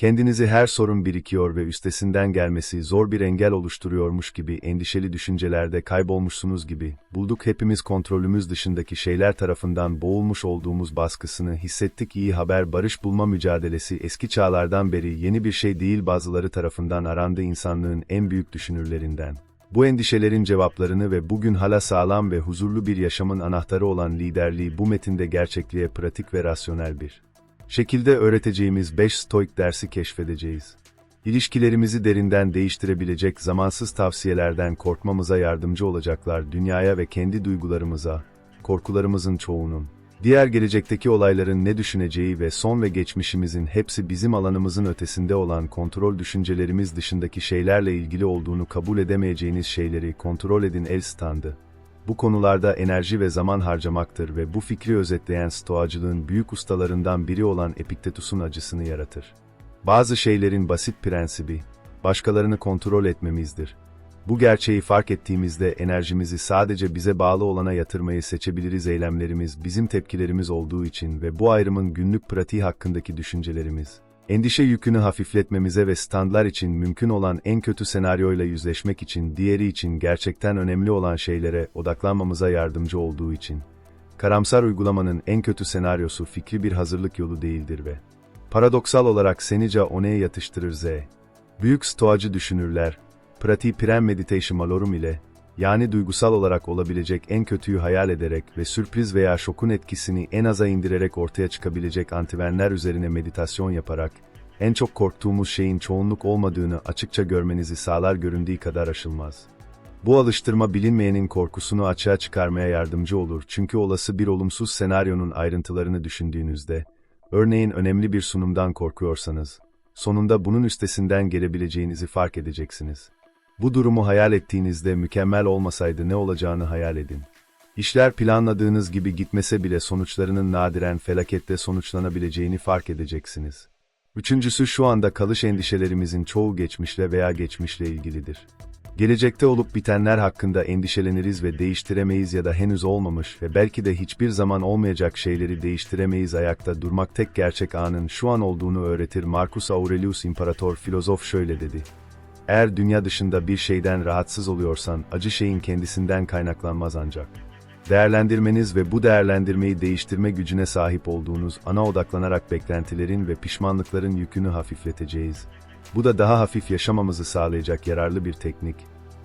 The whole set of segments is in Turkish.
Kendinizi her sorun birikiyor ve üstesinden gelmesi zor bir engel oluşturuyormuş gibi endişeli düşüncelerde kaybolmuşsunuz gibi, bulduk hepimiz kontrolümüz dışındaki şeyler tarafından boğulmuş olduğumuz baskısını hissettik iyi haber barış bulma mücadelesi eski çağlardan beri yeni bir şey değil bazıları tarafından arandı insanlığın en büyük düşünürlerinden. Bu endişelerin cevaplarını ve bugün hala sağlam ve huzurlu bir yaşamın anahtarı olan liderliği bu metinde gerçekliğe pratik ve rasyonel bir şekilde öğreteceğimiz 5 stoik dersi keşfedeceğiz. İlişkilerimizi derinden değiştirebilecek zamansız tavsiyelerden korkmamıza yardımcı olacaklar dünyaya ve kendi duygularımıza, korkularımızın çoğunun, diğer gelecekteki olayların ne düşüneceği ve son ve geçmişimizin hepsi bizim alanımızın ötesinde olan kontrol düşüncelerimiz dışındaki şeylerle ilgili olduğunu kabul edemeyeceğiniz şeyleri kontrol edin el standı. Bu konularda enerji ve zaman harcamaktır ve bu fikri özetleyen stoacılığın büyük ustalarından biri olan Epiktetus'un acısını yaratır. Bazı şeylerin basit prensibi, başkalarını kontrol etmemizdir. Bu gerçeği fark ettiğimizde enerjimizi sadece bize bağlı olana yatırmayı seçebiliriz eylemlerimiz bizim tepkilerimiz olduğu için ve bu ayrımın günlük pratiği hakkındaki düşüncelerimiz. Endişe yükünü hafifletmemize ve standlar için mümkün olan en kötü senaryoyla yüzleşmek için diğeri için gerçekten önemli olan şeylere odaklanmamıza yardımcı olduğu için. Karamsar uygulamanın en kötü senaryosu fikri bir hazırlık yolu değildir ve paradoksal olarak senica oneye yatıştırır z. Büyük stoacı düşünürler, pratiği prem meditation malorum ile, yani duygusal olarak olabilecek en kötüyü hayal ederek ve sürpriz veya şokun etkisini en aza indirerek ortaya çıkabilecek antivenler üzerine meditasyon yaparak, en çok korktuğumuz şeyin çoğunluk olmadığını açıkça görmenizi sağlar göründüğü kadar aşılmaz. Bu alıştırma bilinmeyenin korkusunu açığa çıkarmaya yardımcı olur çünkü olası bir olumsuz senaryonun ayrıntılarını düşündüğünüzde, örneğin önemli bir sunumdan korkuyorsanız, sonunda bunun üstesinden gelebileceğinizi fark edeceksiniz. Bu durumu hayal ettiğinizde mükemmel olmasaydı ne olacağını hayal edin. İşler planladığınız gibi gitmese bile sonuçlarının nadiren felakette sonuçlanabileceğini fark edeceksiniz. Üçüncüsü şu anda kalış endişelerimizin çoğu geçmişle veya geçmişle ilgilidir. Gelecekte olup bitenler hakkında endişeleniriz ve değiştiremeyiz ya da henüz olmamış ve belki de hiçbir zaman olmayacak şeyleri değiştiremeyiz ayakta durmak tek gerçek anın şu an olduğunu öğretir Marcus Aurelius İmparator filozof şöyle dedi. Eğer dünya dışında bir şeyden rahatsız oluyorsan, acı şeyin kendisinden kaynaklanmaz ancak. Değerlendirmeniz ve bu değerlendirmeyi değiştirme gücüne sahip olduğunuz ana odaklanarak beklentilerin ve pişmanlıkların yükünü hafifleteceğiz. Bu da daha hafif yaşamamızı sağlayacak yararlı bir teknik.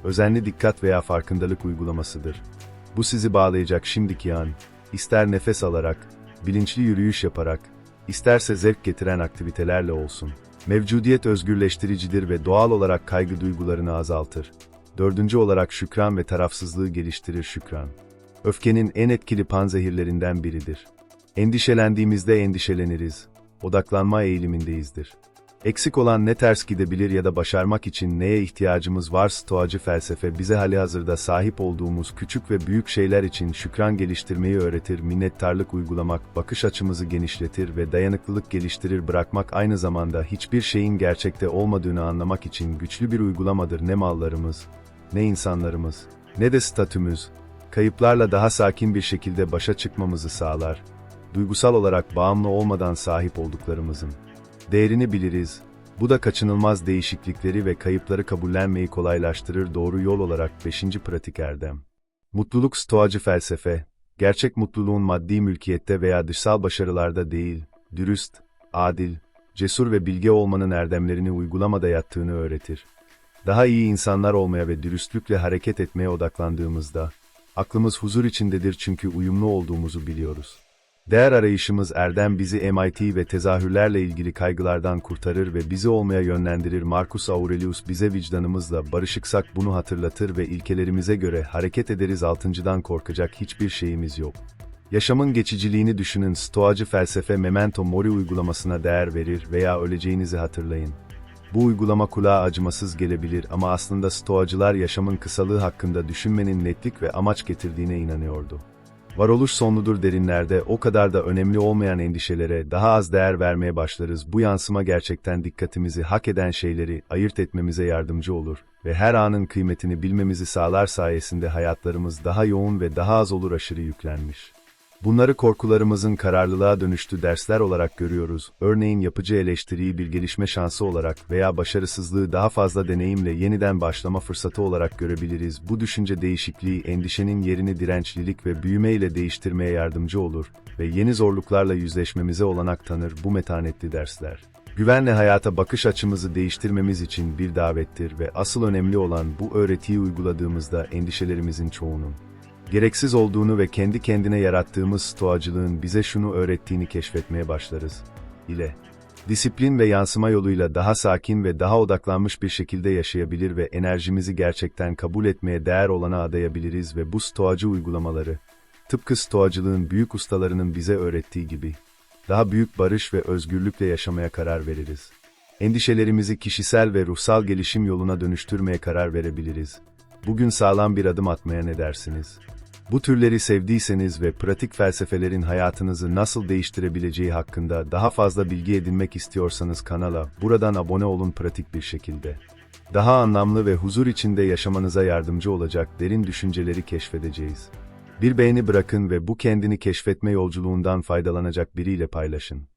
Özenli dikkat veya farkındalık uygulamasıdır. Bu sizi bağlayacak şimdiki an, ister nefes alarak, bilinçli yürüyüş yaparak, isterse zevk getiren aktivitelerle olsun. Mevcudiyet özgürleştiricidir ve doğal olarak kaygı duygularını azaltır. Dördüncü olarak şükran ve tarafsızlığı geliştirir şükran. Öfkenin en etkili panzehirlerinden biridir. Endişelendiğimizde endişeleniriz. Odaklanma eğilimindeyizdir. Eksik olan ne ters gidebilir ya da başarmak için neye ihtiyacımız var? Stoacı felsefe bize hali hazırda sahip olduğumuz küçük ve büyük şeyler için şükran geliştirmeyi öğretir, minnettarlık uygulamak, bakış açımızı genişletir ve dayanıklılık geliştirir bırakmak aynı zamanda hiçbir şeyin gerçekte olmadığını anlamak için güçlü bir uygulamadır. Ne mallarımız, ne insanlarımız, ne de statümüz, kayıplarla daha sakin bir şekilde başa çıkmamızı sağlar, duygusal olarak bağımlı olmadan sahip olduklarımızın değerini biliriz. Bu da kaçınılmaz değişiklikleri ve kayıpları kabullenmeyi kolaylaştırır doğru yol olarak 5. pratik erdem. Mutluluk stoacı felsefe, gerçek mutluluğun maddi mülkiyette veya dışsal başarılarda değil, dürüst, adil, cesur ve bilge olmanın erdemlerini uygulamada yattığını öğretir. Daha iyi insanlar olmaya ve dürüstlükle hareket etmeye odaklandığımızda, aklımız huzur içindedir çünkü uyumlu olduğumuzu biliyoruz. Değer arayışımız erdem bizi MIT ve tezahürlerle ilgili kaygılardan kurtarır ve bizi olmaya yönlendirir. Marcus Aurelius bize vicdanımızla barışıksak bunu hatırlatır ve ilkelerimize göre hareket ederiz altıncıdan korkacak hiçbir şeyimiz yok. Yaşamın geçiciliğini düşünün stoacı felsefe memento mori uygulamasına değer verir veya öleceğinizi hatırlayın. Bu uygulama kulağa acımasız gelebilir ama aslında stoacılar yaşamın kısalığı hakkında düşünmenin netlik ve amaç getirdiğine inanıyordu. Varoluş sonludur derinlerde o kadar da önemli olmayan endişelere daha az değer vermeye başlarız. Bu yansıma gerçekten dikkatimizi hak eden şeyleri ayırt etmemize yardımcı olur ve her anın kıymetini bilmemizi sağlar sayesinde hayatlarımız daha yoğun ve daha az olur aşırı yüklenmiş. Bunları korkularımızın kararlılığa dönüştü dersler olarak görüyoruz. Örneğin yapıcı eleştiriyi bir gelişme şansı olarak veya başarısızlığı daha fazla deneyimle yeniden başlama fırsatı olarak görebiliriz. Bu düşünce değişikliği endişenin yerini dirençlilik ve büyüme ile değiştirmeye yardımcı olur ve yeni zorluklarla yüzleşmemize olanak tanır bu metanetli dersler. Güvenle hayata bakış açımızı değiştirmemiz için bir davettir ve asıl önemli olan bu öğretiyi uyguladığımızda endişelerimizin çoğunun gereksiz olduğunu ve kendi kendine yarattığımız stoacılığın bize şunu öğrettiğini keşfetmeye başlarız. ile disiplin ve yansıma yoluyla daha sakin ve daha odaklanmış bir şekilde yaşayabilir ve enerjimizi gerçekten kabul etmeye değer olana adayabiliriz ve bu stoacı uygulamaları, tıpkı stoacılığın büyük ustalarının bize öğrettiği gibi, daha büyük barış ve özgürlükle yaşamaya karar veririz. Endişelerimizi kişisel ve ruhsal gelişim yoluna dönüştürmeye karar verebiliriz. Bugün sağlam bir adım atmaya ne dersiniz? Bu türleri sevdiyseniz ve pratik felsefelerin hayatınızı nasıl değiştirebileceği hakkında daha fazla bilgi edinmek istiyorsanız kanala buradan abone olun pratik bir şekilde. Daha anlamlı ve huzur içinde yaşamanıza yardımcı olacak derin düşünceleri keşfedeceğiz. Bir beğeni bırakın ve bu kendini keşfetme yolculuğundan faydalanacak biriyle paylaşın.